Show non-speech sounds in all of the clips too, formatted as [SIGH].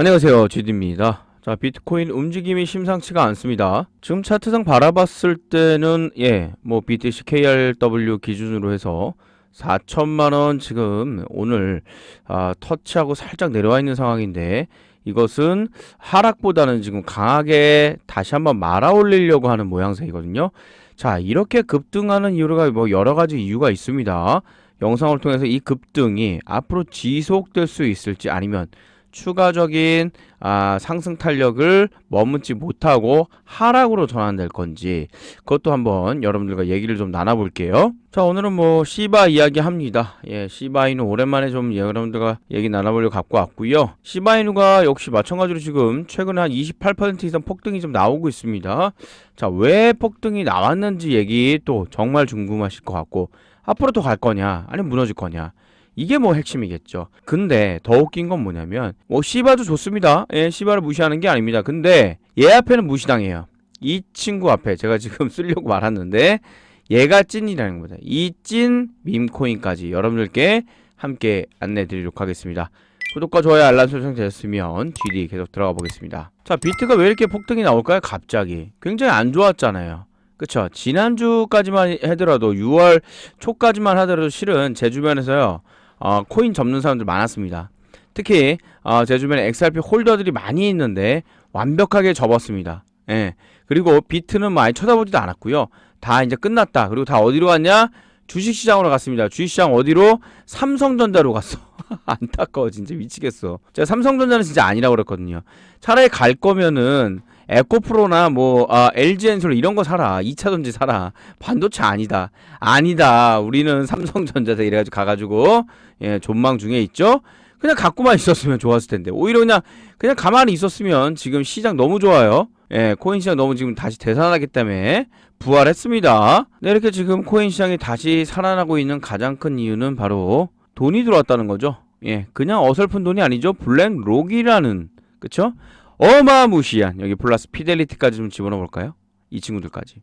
안녕하세요 GD입니다. 자 비트코인 움직임이 심상치가 않습니다. 지금 차트상 바라봤을 때는 예뭐 BTC KRW 기준으로 해서 4천만원 지금 오늘 아, 터치하고 살짝 내려와 있는 상황인데 이것은 하락보다는 지금 강하게 다시 한번 말아 올리려고 하는 모양새이거든요 자 이렇게 급등하는 이유가 뭐 여러 가지 이유가 있습니다. 영상을 통해서 이 급등이 앞으로 지속될 수 있을지 아니면 추가적인 아, 상승 탄력을 머문지 못하고 하락으로 전환될 건지 그것도 한번 여러분들과 얘기를 좀 나눠볼게요. 자 오늘은 뭐 시바 이야기 합니다. 예, 시바이누 오랜만에 좀 여러분들과 얘기 나눠보려고 갖고 왔고요. 시바이누가 역시 마찬가지로 지금 최근에 한 28% 이상 폭등이 좀 나오고 있습니다. 자 왜 폭등이 나왔는지 얘기 또 정말 궁금하실 것 같고 앞으로 또 갈 거냐 아니면 무너질 거냐 이게 뭐 핵심이겠죠. 근데 더 웃긴 건 뭐냐면 뭐 시바도 좋습니다. 예, 시바를 무시하는 게 아닙니다. 근데 얘 앞에는 무시당해요. 이 친구 앞에 제가 지금 [LAUGHS] 쓰려고 말았는데 얘가 찐이라는 겁니다. 이 찐 밈코인까지 여러분들께 함께 안내 드리도록 하겠습니다. 구독과 좋아요 알람 설정 되셨으면 GD 계속 들어가 보겠습니다. 자 비트가 왜 이렇게 폭등이 나올까요? 갑자기 굉장히 안 좋았잖아요. 그쵸 지난주까지만 하더라도 6월 초까지만 하더라도 실은 제 주변에서요 어, 코인 접는 사람들 많았습니다. 특히 어, 제 주변에 XRP 홀더들이 많이 있는데 완벽하게 접었습니다. 예. 그리고 비트는 많이 쳐다보지도 않았고요. 다 이제 끝났다. 그리고 다 어디로 갔냐? 주식시장으로 갔습니다. 주식시장 어디로? 삼성전자로 갔어. [LAUGHS] 안타까워 진짜 미치겠어. 제가 삼성전자는 진짜 아니라고 그랬거든요. 차라리 갈 거면은 에코프로나 뭐 아, LG엔솔 이런 거 사라. 2차전지 사라. 반도체 아니다. 아니다. 우리는 삼성전자다 이래가지고 가가지고 예 존망 중에 있죠. 그냥 갖고만 있었으면 좋았을 텐데 오히려 그냥 그냥 가만히 있었으면 지금 시장 너무 좋아요. 예, 코인 시장 너무 지금 다시 되살아나기 때문에 부활했습니다. 네, 이렇게 지금 코인 시장이 다시 살아나고 있는 가장 큰 이유는 바로 돈이 들어왔다는 거죠. 예, 그냥 어설픈 돈이 아니죠. 블랙록이라는 그쵸? 어마무시한 여기 플러스 피델리티까지 좀 집어넣어 볼까요? 이 친구들까지.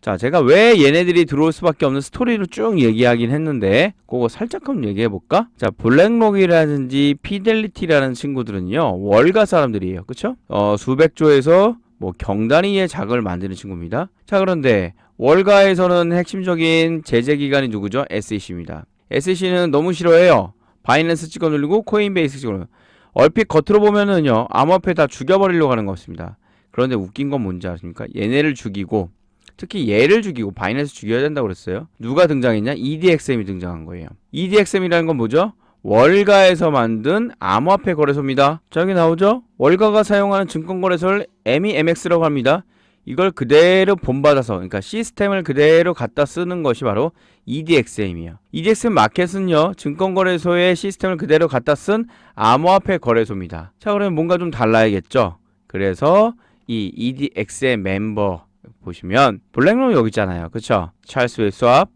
자, 제가 왜 얘네들이 들어올 수밖에 없는 스토리를 쭉 얘기하긴 했는데 그거 살짝 한번 얘기해 볼까? 자, 블랙록이라든지 피델리티라는 친구들은요 월가 사람들이에요, 그쵸? 어, 수백조에서 뭐 경단위의 자금을 만드는 친구입니다. 자, 그런데 월가에서는 핵심적인 제재 기관이 누구죠? SEC입니다. SEC는 너무 싫어해요. 바이낸스 찍어 누르고 코인베이스 찍어 누르고 얼핏 겉으로 보면은요 암호화폐 다 죽여버리려고 하는 것 같습니다. 그런데 웃긴 건 뭔지 아십니까? 얘네를 죽이고 특히 얘를 죽이고 바이낸스 죽여야 된다고 그랬어요. 누가 등장했냐? EDXM이 등장한 거예요. EDXM이라는 건 뭐죠? 월가에서 만든 암호화폐 거래소입니다. 자 여기 나오죠? 월가가 사용하는 증권거래소를 MEMX라고 합니다. 이걸 그대로 본받아서 그러니까 시스템을 그대로 갖다 쓰는 것이 바로 EDXM이에요. EDXM 마켓은요 증권거래소의 시스템을 그대로 갖다 쓴 암호화폐 거래소입니다. 자 그러면 뭔가 좀 달라야겠죠. 그래서 이 EDXM 멤버 보시면 블랙록 여기 있잖아요. 그쵸? 찰스 웨스왑,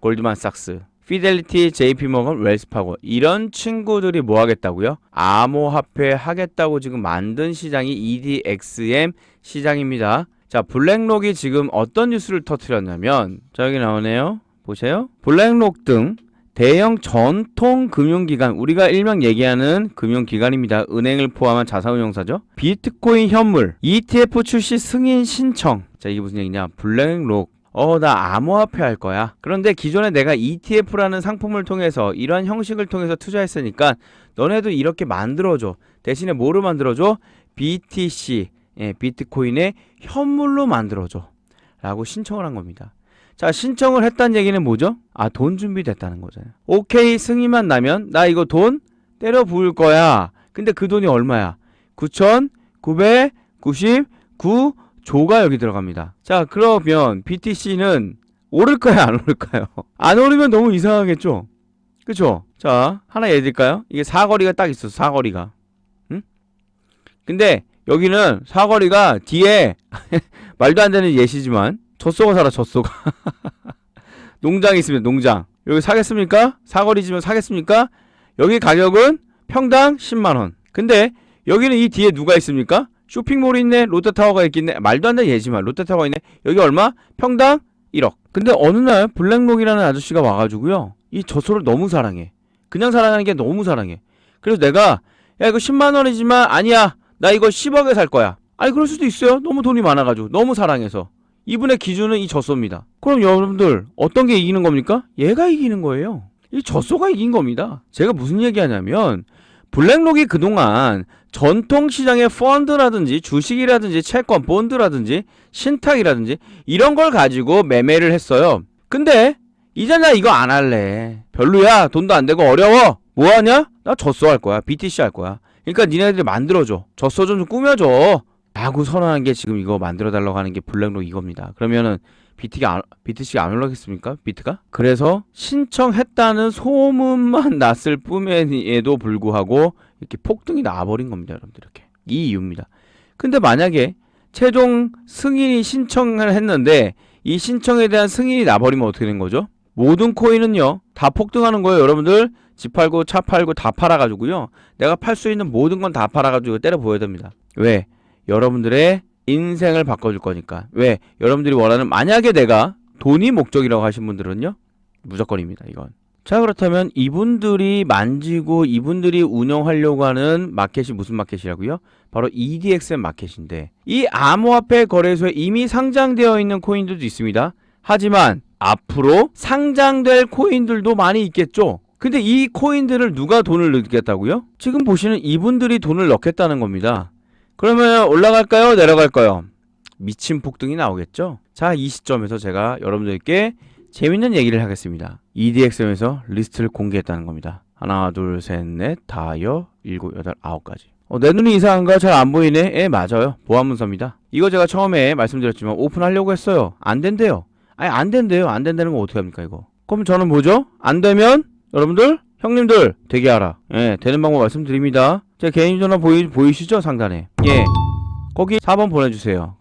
골드만삭스, 피델리티, JP모건, 웰스파고 이런 친구들이 뭐 하겠다고요? 암호화폐 하겠다고 지금 만든 시장이 EDXM 시장입니다. 자, 블랙록이 지금 어떤 뉴스를 터트렸냐면 자 여기 나오네요. 보세요. 블랙록 등 대형 전통 금융기관 우리가 일명 얘기하는 금융기관입니다. 은행을 포함한 자산운용사죠. 비트코인 현물 ETF 출시 승인 신청. 자 이게 무슨 얘기냐? 블랙록 어, 나 암호화폐 할 거야. 그런데 기존에 내가 ETF라는 상품을 통해서 이러한 형식을 통해서 투자했으니까 너네도 이렇게 만들어줘. 대신에 뭐로 만들어줘? BTC, 예, 비트코인의 현물로 만들어줘. 라고 신청을 한 겁니다. 자, 신청을 했다는 얘기는 뭐죠? 아, 돈 준비됐다는 거잖아요. 오케이, 승인만 나면 나 이거 돈 때려 부을 거야. 근데 그 돈이 얼마야? 9,999조가 여기 들어갑니다. 자, 그러면 BTC는 오를까요? 안 오를까요? 안 오르면 너무 이상하겠죠? 그쵸? 자, 하나 예를 들까요? 이게 사거리가 딱 있어, 사거리가. 응? 근데 여기는 사거리가 뒤에 [LAUGHS] 말도 안 되는 예시지만 젖소가 살아 젖소가 [LAUGHS] 농장이 있습니다 농장 여기 사겠습니까? 사거리지면 사겠습니까? 여기 가격은 평당 10만원 근데 여기는 이 뒤에 누가 있습니까? 쇼핑몰이 있네 롯데타워가 있겠네 말도 안 되는 예지만 롯데타워가 있네 여기 얼마? 평당 1억. 근데 어느 날 블랙록이라는 아저씨가 와가지고요. 이 젖소를 너무 사랑해. 그냥 사랑하는 게 너무 사랑해. 그래서 내가 야 이거 10만 원이지만 아니야. 나 이거 10억에 살 거야. 아니 그럴 수도 있어요. 너무 돈이 많아가지고 너무 사랑해서. 이분의 기준은 이 젖소입니다. 그럼 여러분들 어떤 게 이기는 겁니까? 얘가 이기는 거예요. 이 젖소가 이긴 겁니다. 제가 무슨 얘기하냐면 블랙록이 그동안 전통 시장의 펀드라든지 주식이라든지 채권, 본드라든지 신탁이라든지 이런 걸 가지고 매매를 했어요. 근데 이제 나 이거 안 할래. 별로야. 돈도 안 되고 어려워. 뭐 하냐? 나 젖소 할 거야. BTC 할 거야. 그러니까 니네들이 만들어줘. 젖소 좀, 좀 꾸며줘. 라고 선언한 게 지금 이거 만들어 달라고 하는 게 블랙록 이겁니다. 그러면은 비트가 안, BTC가 안 올라겠습니까? 비트가? 그래서 신청했다는 소문만 [LAUGHS] 났을 뿐에도 불구하고 이렇게 폭등이 나와버린 겁니다, 여러분들 이렇게 이 이유입니다. 근데 만약에 최종 승인이 신청을 했는데 이 신청에 대한 승인이 나버리면 어떻게 되는 거죠? 모든 코인은요 다 폭등하는 거예요, 여러분들. 집 팔고 차 팔고 다 팔아가지고요. 내가 팔 수 있는 모든 건 다 팔아가지고 때려 보여야 됩니다. 왜? 여러분들의 인생을 바꿔줄 거니까. 왜? 여러분들이 원하는 만약에 내가 돈이 목적이라고 하신 분들은요 무조건입니다. 이건. 자 그렇다면 이분들이 만지고 이분들이 운영하려고 하는 마켓이 무슨 마켓이라고요? 바로 EDXM 마켓인데 이 암호화폐 거래소에 이미 상장되어 있는 코인들도 있습니다. 하지만 앞으로 상장될 코인들도 많이 있겠죠. 근데 이 코인들을 누가 돈을 넣겠다고요? 지금 보시는 이분들이 돈을 넣겠다는 겁니다. 그러면 올라갈까요? 내려갈까요? 미친 폭등이 나오겠죠? 자, 이 시점에서 제가 여러분들께 재밌는 얘기를 하겠습니다. EDXM에서 리스트를 공개했다는 겁니다. 하나, 둘, 셋, 넷, 다여, 일곱, 여덟, 아홉 가지. 어, 내 눈이 이상한가? 잘 안 보이네? 예, 맞아요. 보안문서입니다. 이거 제가 처음에 말씀드렸지만 오픈하려고 했어요. 안 된대요. 아니, 안 된대요. 안 된다는 거 어떻게 합니까, 이거? 그럼 저는 뭐죠? 안 되면, 여러분들, 형님들, 되게 하라. 예, 되는 방법 말씀드립니다. 제 개인 전화 보이, 보이시죠? 상단에. 예. 거기 4번 보내주세요.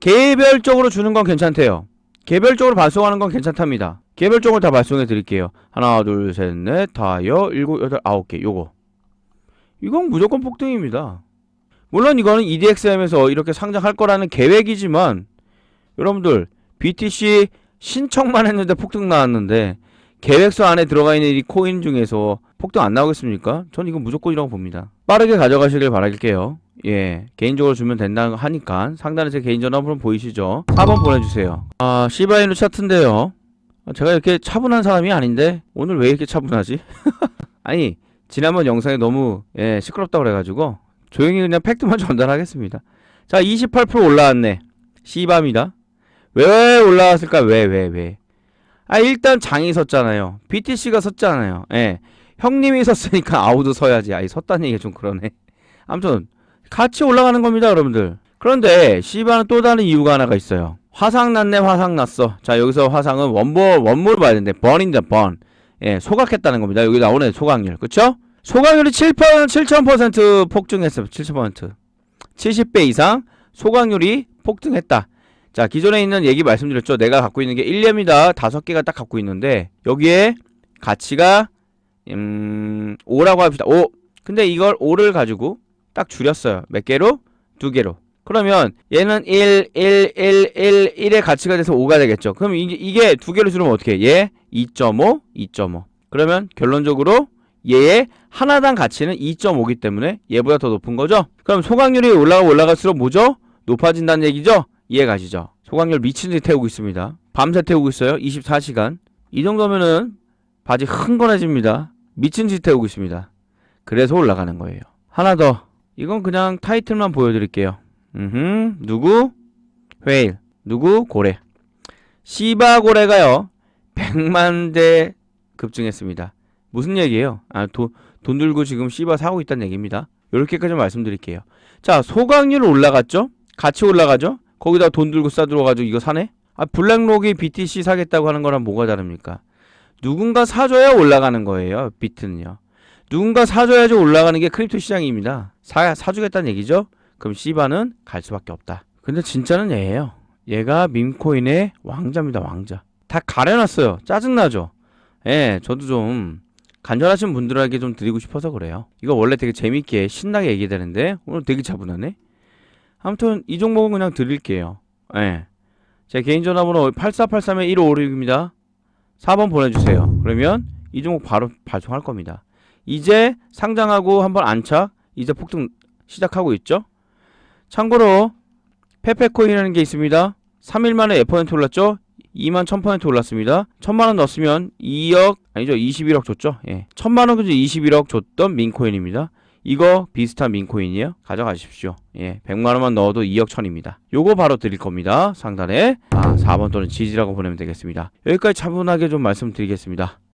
개별적으로 주는 건 괜찮대요. 개별적으로 발송하는 건 괜찮답니다. 개별적으로 다 발송해 드릴게요. 하나, 둘, 셋, 넷, 다여, 일곱, 여덟, 아홉 개. 요거. 이건 무조건 폭등입니다. 물론 이거는 EDXM에서 이렇게 상장할 거라는 계획이지만 여러분들 BTC 신청만 했는데 폭등 나왔는데 계획서 안에 들어가 있는 이 코인 중에서 폭등 안 나오겠습니까? 전 이거 무조건이라고 봅니다. 빠르게 가져가시길 바랄게요. 예, 개인적으로 주면 된다고 하니까 상단에 제 개인 전화번호 보이시죠? 4번 보내주세요. 아, 시바이누 차트인데요. 아, 제가 이렇게 차분한 사람이 아닌데 오늘 왜 이렇게 차분하지? [LAUGHS] 아니 지난번 영상이 너무 예, 시끄럽다고 그래가지고 조용히 그냥 팩트만 [LAUGHS] 전달하겠습니다. 자, 28% 올라왔네. 시바입니다. 왜 올라왔을까? 왜, 왜, 왜? 아, 일단 장이 섰잖아요. BTC가 섰잖아요. 예. 형님이 섰으니까 아우도 서야지. 아이, 섰다는 얘기가 좀 그러네. [LAUGHS] 아무튼, 같이 올라가는 겁니다, 여러분들. 그런데, 시바는 또 다른 이유가 하나가 있어요. 화상 났네, 화상 났어. 자, 여기서 화상은 원볼, 원몰 봐야 되는데, 번인데, 번. 예, 소각했다는 겁니다. 여기 나오네, 소각률. 그쵸? 소각률이 7%, 7,000% 폭증했어요. 7,000%. 70배 이상 소각률이 폭등했다. 자, 기존에 있는 얘기 말씀드렸죠. 내가 갖고 있는 게 1렘이다. 다섯 개가 딱 갖고 있는데 여기에 가치가 음, 5라고 합시다. 5. 근데 이걸 5를 가지고 딱 줄였어요. 몇 개로? 두 개로. 그러면 얘는 1, 1, 1, 1, 1의 가치가 돼서 5가 되겠죠. 그럼 이게, 이게 두 개로 줄이면 어떻게 해? 얘 2.5, 2.5. 그러면 결론적으로 얘의 하나당 가치는 2.5기 때문에 얘보다 더 높은 거죠? 그럼 소각률이 올라가고 올라갈수록 뭐죠? 높아진다는 얘기죠? 이해 가시죠? 소각률 미친 듯이 태우고 있습니다. 밤새 태우고 있어요. 24시간. 이 정도면은 바지 흥건해집니다. 미친 듯이 태우고 있습니다. 그래서 올라가는 거예요. 하나 더. 이건 그냥 타이틀만 보여드릴게요. 음, 누구? 회일. 누구? 고래. 시바 고래가요. 100만 대 급증했습니다. 무슨 얘기예요? 아, 돈, 돈 들고 지금 씨바 사고 있다는 얘기입니다. 이렇게까지 말씀드릴게요. 자, 소각률 올라갔죠? 같이 올라가죠? 거기다 돈 들고 싸들어가지고 이거 사네? 아, 블랙록이 BTC 사겠다고 하는 거랑 뭐가 다릅니까? 누군가 사줘야 올라가는 거예요, 비트는요. 누군가 사줘야지 올라가는 게 크립토 시장입니다. 사, 사주겠다는 얘기죠? 그럼 씨바는 갈 수밖에 없다. 근데 진짜는 얘예요. 얘가 밈코인의 왕자입니다, 왕자. 다 가려놨어요. 짜증나죠? 예, 저도 좀 간절하신 분들에게 좀 드리고 싶어서 그래요. 이거 원래 되게 재밌게 신나게 얘기되는데 오늘 되게 차분하네. 아무튼 이 종목은 그냥 드릴게요. 예. 제 개인 전화번호 8483-1556입니다. 4번 보내주세요. 그러면 이 종목 바로 발송할 겁니다. 이제 상장하고 한번 안착, 이제 폭등 시작하고 있죠. 참고로 페페코인이라는 게 있습니다. 3일 만에 몇 퍼센트 올랐죠? 2만 1000% 올랐습니다. 1000만원 넣었으면 2억, 아니죠, 21억 줬죠? 예. 1000만원 그저 21억 줬던 민코인입니다. 이거 비슷한 민코인이에요. 가져가십시오. 예. 100만원만 넣어도 2억 천입니다. 요거 바로 드릴 겁니다. 상단에. 아, 4번 또는 지지라고 보내면 되겠습니다. 여기까지 차분하게 좀 말씀드리겠습니다.